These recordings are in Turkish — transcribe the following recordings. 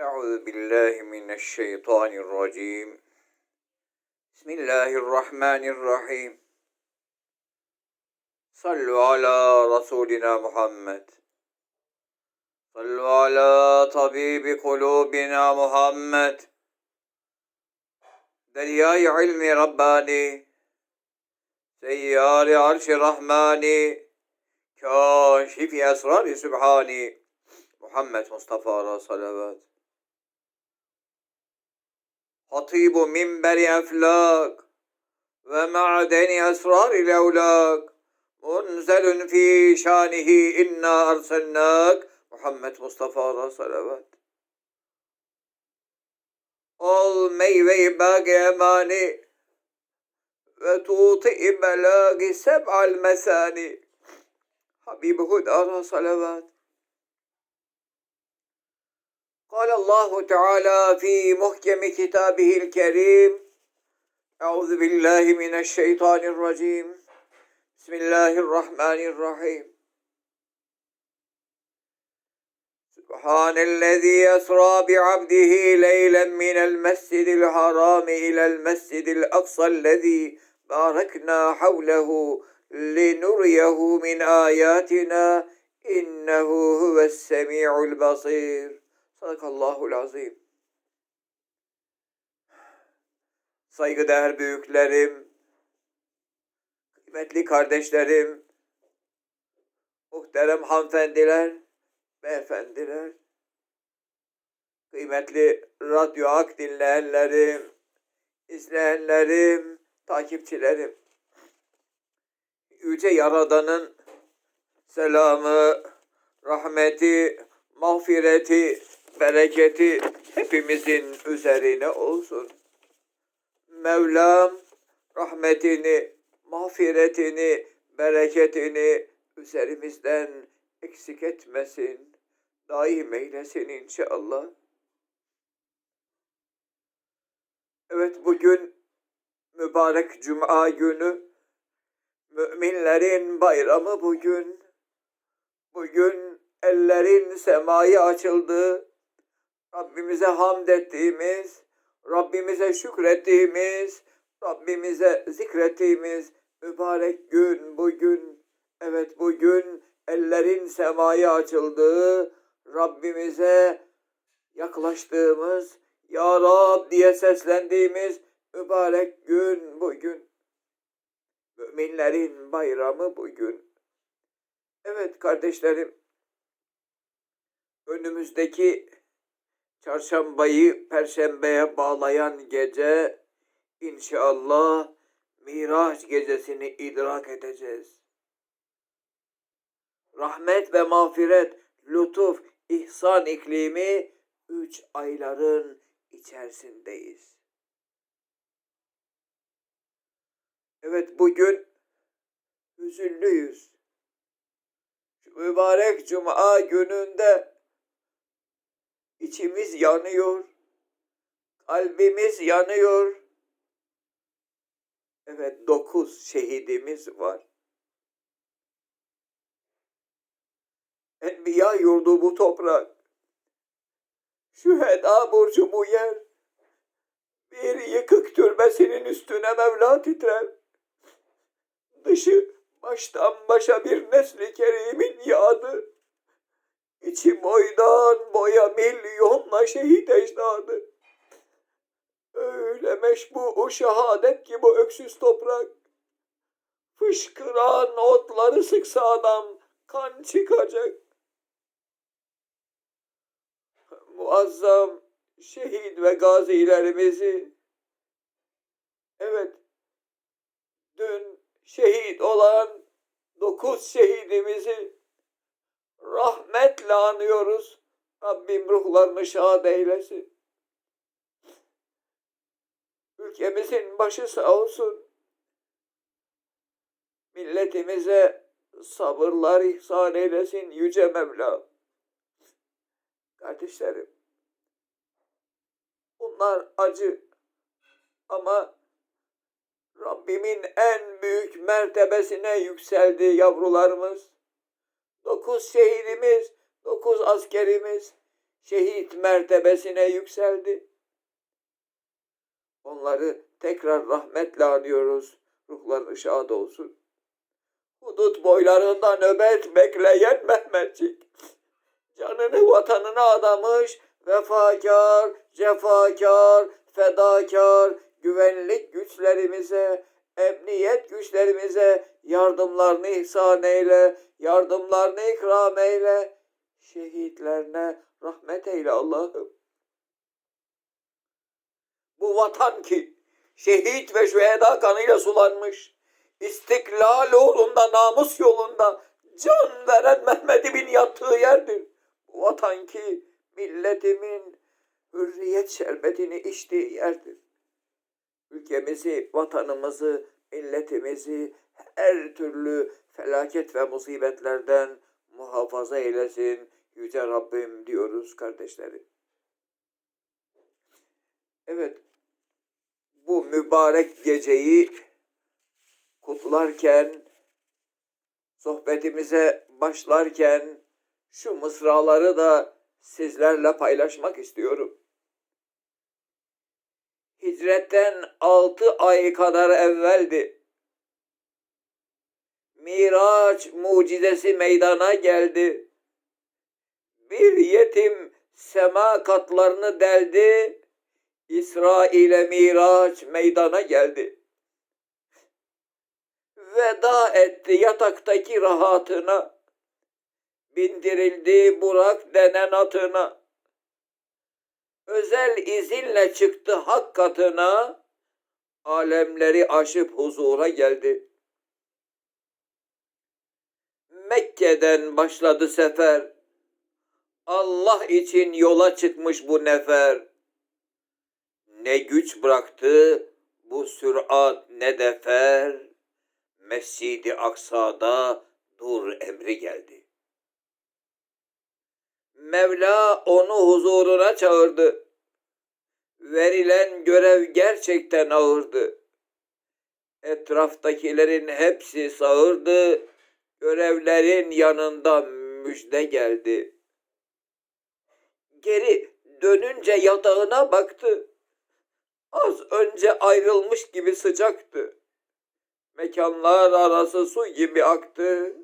أعوذ بالله من الشيطان الرجيم بسم الله الرحمن الرحيم صلوا على رسولنا محمد صلوا على طبيب قلوبنا محمد دریای علم ربانی سیار عرش رحمانی کاشف اسرار سبحانی محمد مصطفى را صلوات خطيب منبر أفلاك ومعدن أسرار الأولاك. منزل في شانه إنا أرسلناك. محمد مصطفى صلوات. Ol meyve-i bag emani ve tuti belagi seb'al mesani Habib Hudara salavat قال الله تعالى في محكم كتابه الكريم أعوذ بالله من الشيطان الرجيم. بسم الله الرحمن الرحيم. سبحان الذي أسرى بعبده ليلا من المسجد الحرام إلى المسجد الأقصى الذي باركنا حوله لنريه من آياتنا إنه هو السميع البصير. Sadakallahul azim. Saygıdeğer büyüklerim, kıymetli kardeşlerim, muhterem hanımefendiler, beyefendiler, kıymetli radyo ak dinleyenlerim, izleyenlerim, takipçilerim. Yüce Yaradan'ın selamı, rahmeti, mağfireti, bereketi hepimizin üzerine olsun. Mevlam rahmetini, mağfiretini, bereketini üzerimizden eksik etmesin. Daim eylesin inşallah. Evet bugün mübarek cuma günü. Müminlerin bayramı bugün. Bugün ellerin semaya açıldığı, Rabbimize hamd ettiğimiz, Rabbimize şükrettiğimiz, Rabbimize zikrettiğimiz mübarek gün bugün. Evet bugün ellerin semaya açıldığı, Rabbimize yaklaştığımız, Ya Rab diye seslendiğimiz mübarek gün bugün. Müminlerin bayramı bugün. Evet kardeşlerim, önümüzdeki çarşambayı perşembeye bağlayan gece inşallah Miraç gecesini idrak edeceğiz. Rahmet ve mağfiret, lütuf, ihsan iklimi üç ayların içerisindeyiz. Evet bugün hüzünlüyüz. Mübarek cuma gününde içimiz yanıyor. Kalbimiz yanıyor. Evet dokuz şehidimiz var. Enbiya yurdu bu toprak. Şüheda burcu bu yer. Bir yıkık türbesinin üstüne Mevla titrer. Dışı baştan başa bir nesli kerimin yadı. İçi boydan boya milyonla şehit ecdadı. Öyle meşbu şehadet ki bu öksüz toprak. Fışkıran otları sıksa adam kan çıkacak. Muazzam şehit ve gazilerimizi evet dün şehit olan dokuz şehidimizi rahmetle anıyoruz. Rabbim ruhlarını şad eylesin. Ülkemizin başı sağ olsun. Milletimize sabırlar ihsan eylesin Yüce Mevla. Kardeşlerim, bunlar acı ama Rabbimin en büyük mertebesine yükseldi yavrularımız. Dokuz şehidimiz, dokuz askerimiz şehit mertebesine yükseldi. Onları tekrar rahmetle anıyoruz. Ruhları şad olsun. Hudut boylarında nöbet bekleyen Mehmetçik. Canını vatanına adamış, vefakar, cefakar, fedakar, güvenlik güçlerimize, emniyet güçlerimize yardımlarını ihsan eyle, yardımlarını ikram eyle. Şehitlerine rahmet eyle Allah'ım. Bu vatan ki şehit ve şüheda kanıyla sulanmış, istiklal uğrunda, namus yolunda can veren Mehmet'imin yattığı yerdir. Bu vatan ki milletimin hürriyet şerbetini içtiği yerdir. Ülkemizi, vatanımızı, milletimizi her türlü felaket ve musibetlerden muhafaza eylesin Yüce Rabbim diyoruz kardeşlerim. Evet, bu mübarek geceyi kutlarken, sohbetimize başlarken şu mısraları da sizlerle paylaşmak istiyorum. Hicretten altı ay kadar evveldi. Miraç mucizesi meydana geldi. Bir yetim sema katlarını deldi. İsrail'e Miraç meydana geldi. Veda etti yataktaki rahatına. Bindirildi Burak denen atına. Özel izinle çıktı hak katına. Alemleri aşıp huzura geldi. Mekke'den başladı sefer. Allah için yola çıkmış bu nefer. Ne güç bıraktı bu sürat ne defer. Mescid-i Aksa'da dur emri geldi. Mevla onu huzuruna çağırdı. Verilen görev gerçekten ağırdı. Etraftakilerin hepsi sağırdı. Görevlerin yanında müjde geldi. Geri dönünce yatağına baktı. Az önce ayrılmış gibi sıcaktı. Mekanlar arası su gibi aktı.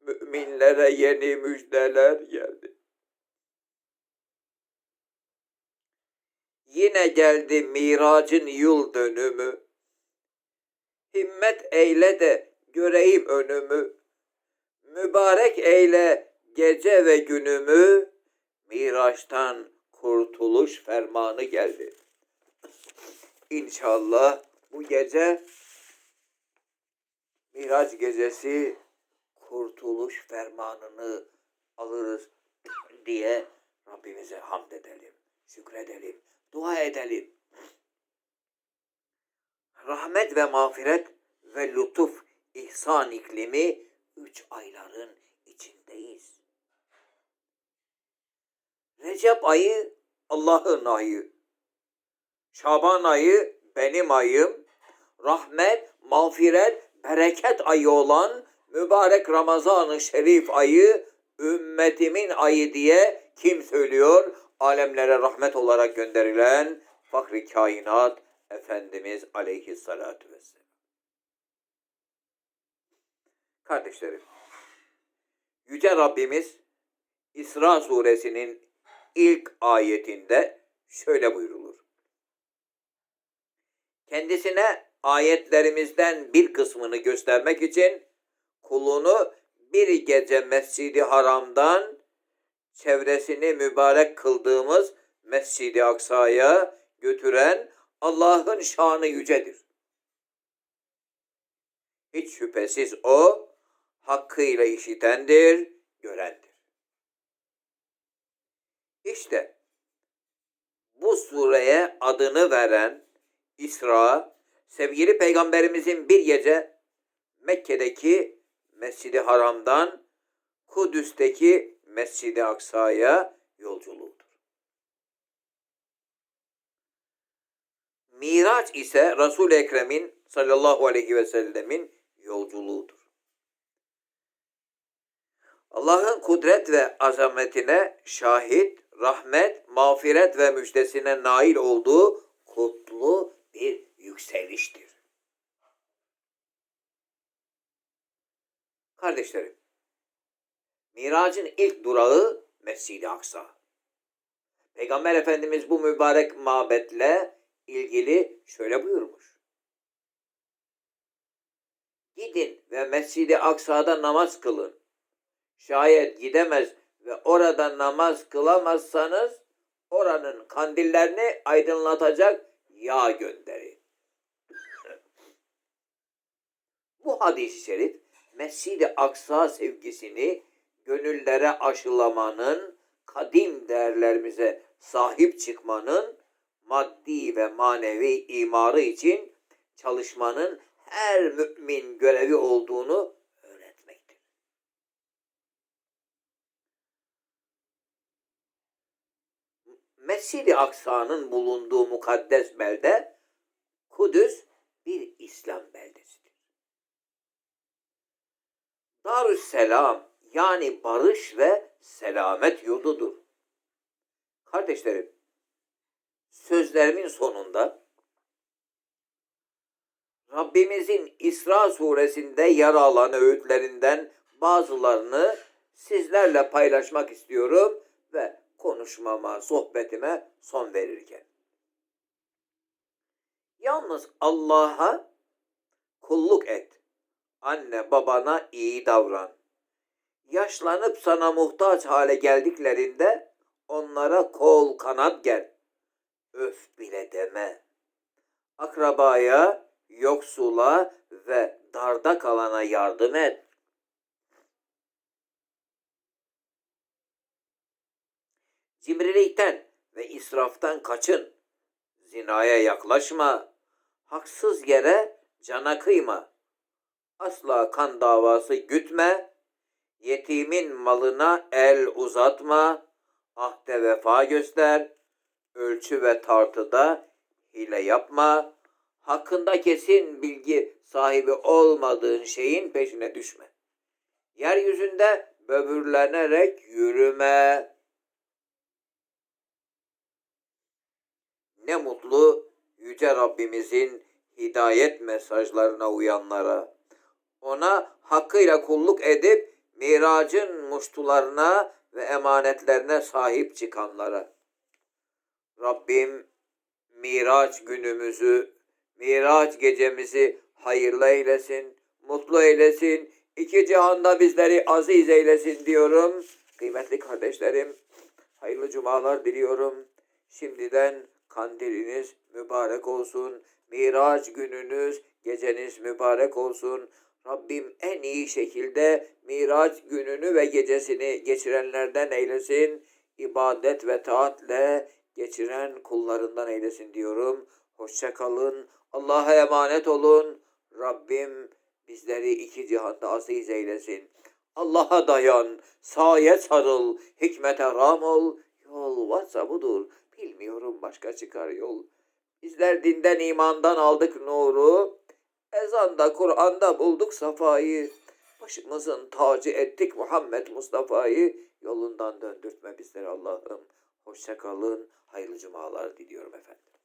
Müminlere yeni müjdeler geldi. Yine geldi miracın yıl dönümü. Himmet eyle de göreyim önümü. Mübarek eyle gece ve günümü. Miraçtan kurtuluş fermanı geldi. İnşallah bu gece Miraç gecesi kurtuluş fermanını alırız diye Rabbimize hamd edelim, şükredelim, dua edelim. Rahmet ve mağfiret ve lütuf, ihsan iklimi üç ayların içindeyiz. Recep ayı Allah'ın ayı. Şaban ayı benim ayım. Rahmet, mağfiret, bereket ayı olan mübarek Ramazan-ı Şerif ayı ümmetimin ayı diye kim söylüyor? Alemlere rahmet olarak gönderilen Fahri Kainat Efendimiz Aleyhisselatü Vesselam. Kardeşlerim, Yüce Rabbimiz İsra suresinin ilk ayetinde şöyle buyrulur. Kendisine ayetlerimizden bir kısmını göstermek için kulunu bir gece Mescidi Haram'dan çevresini mübarek kıldığımız Mescidi Aksa'ya götüren Allah'ın şanı yücedir. Hiç şüphesiz o hakkıyla işitendir, görendir. İşte bu sureye adını veren İsra, sevgili peygamberimizin bir gece Mekke'deki Mescid-i Haram'dan Kudüs'teki Mescid-i Aksa'ya yolculuğudur. Miraç ise Resul-i Ekrem'in sallallahu aleyhi ve sellemin yolculuğudur. Allah'ın kudret ve azametine şahit rahmet, mağfiret ve müjdesine nail olduğu kutlu bir yükseliştir. Kardeşlerim, Miracın ilk durağı Mescid-i Aksa. Peygamber Efendimiz bu mübarek mabetle ilgili şöyle buyurmuş. Gidin ve Mescid-i Aksa'da namaz kılın. Şayet gidemez ve orada namaz kılamazsanız oranın kandillerini aydınlatacak yağ gönderin. Bu hadis-i şerif Mescid-i Aksa sevgisini gönüllere aşılamanın, kadim değerlerimize sahip çıkmanın, maddi ve manevi imarı için çalışmanın her mümin görevi olduğunu Mescid-i Aksa'nın bulunduğu mukaddes belde Kudüs bir İslam beldesidir. Darüsselam yani barış ve selamet yurdudur. Kardeşlerim, sözlerimin sonunda Rabbimizin İsra suresinde yer alan öğütlerinden bazılarını sizlerle paylaşmak istiyorum ve konuşmama, sohbetime son verirken. Yalnız Allah'a kulluk et. Anne babana iyi davran. Yaşlanıp sana muhtaç hale geldiklerinde onlara kol kanat gel. Öf bile deme. Akrabaya, yoksula ve darda kalana yardım et. Cimrilikten ve israftan kaçın. Zinaya yaklaşma. Haksız yere cana kıyma. Asla kan davası gütme. Yetimin malına el uzatma. Ahde vefa göster. Ölçü ve tartıda hile yapma. Hakkında kesin bilgi sahibi olmadığın şeyin peşine düşme. Yeryüzünde böbürlenerek yürüme. Ne mutlu Yüce Rabbimizin hidayet mesajlarına uyanlara. Ona hakkıyla kulluk edip miracın muştularına ve emanetlerine sahip çıkanlara. Rabbim Miraç günümüzü, Miraç gecemizi hayırlı eylesin, mutlu eylesin, iki cihanda bizleri aziz eylesin diyorum. Kıymetli kardeşlerim, hayırlı cumalar diliyorum. Şimdiden kandiliniz mübarek olsun. Miraç gününüz, geceniz mübarek olsun. Rabbim en iyi şekilde Miraç gününü ve gecesini geçirenlerden eylesin. İbadet ve taatle geçiren kullarından eylesin diyorum. Hoşça kalın. Allah'a emanet olun. Rabbim bizleri iki cihanda aziz eylesin. Allah'a dayan, saye sarıl, hikmete ram ol. Yol varsa budur. Bilmiyorum başka çıkar yol. Bizler dinden imandan aldık nuru. Ezanda Kur'an'da bulduk safayı. Başımızın tacı ettik Muhammed Mustafa'yı. Yolundan döndürtme bizleri Allah'ım. Hoşça kalın. Hayırlı cumalar diliyorum efendim.